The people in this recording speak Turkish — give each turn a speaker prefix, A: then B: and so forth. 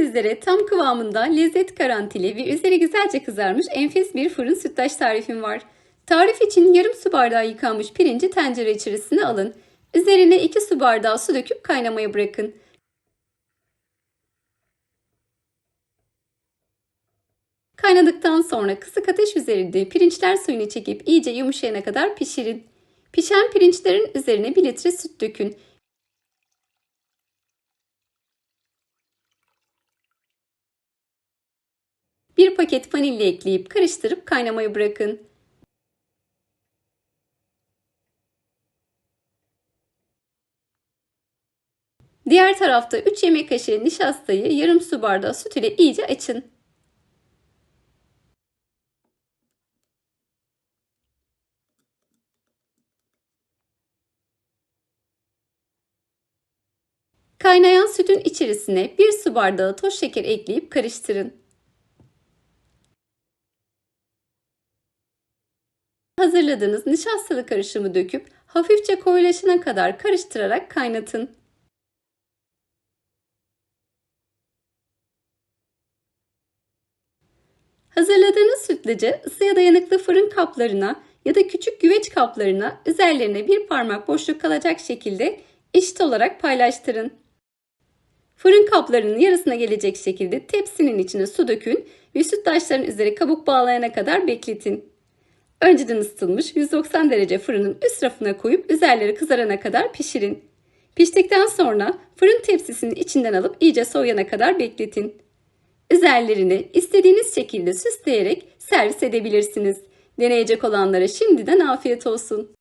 A: sizlere tam kıvamında lezzet garantili ve üzeri güzelce kızarmış enfes bir fırın sütlaç tarifim var. Tarif için yarım su bardağı yıkanmış pirinci tencere içerisine alın. Üzerine 2 su bardağı su döküp kaynamaya bırakın. Kaynadıktan sonra kısık ateş üzerinde pirinçler suyunu çekip iyice yumuşayana kadar pişirin. Pişen pirinçlerin üzerine 1 litre süt dökün. Bir paket vanilya ekleyip karıştırıp kaynamaya bırakın. Diğer tarafta 3 yemek kaşığı nişastayı yarım su bardağı süt ile iyice açın. Kaynayan sütün içerisine 1 su bardağı toz şeker ekleyip karıştırın. Hazırladığınız nişastalı karışımı döküp hafifçe koyulaşana kadar karıştırarak kaynatın. Hazırladığınız sütlacı ısıya dayanıklı fırın kaplarına ya da küçük güveç kaplarına üzerlerine bir parmak boşluk kalacak şekilde eşit olarak paylaştırın. Fırın kaplarının yarısına gelecek şekilde tepsinin içine su dökün ve sütlaçların üzeri kabuk bağlayana kadar bekletin. Önceden ısıtılmış 190 derece fırının üst rafına koyup üzerleri kızarana kadar pişirin. Piştikten sonra fırın tepsisinin içinden alıp iyice soğuyana kadar bekletin. Üzerlerini istediğiniz şekilde süsleyerek servis edebilirsiniz. Deneyecek olanlara şimdiden afiyet olsun.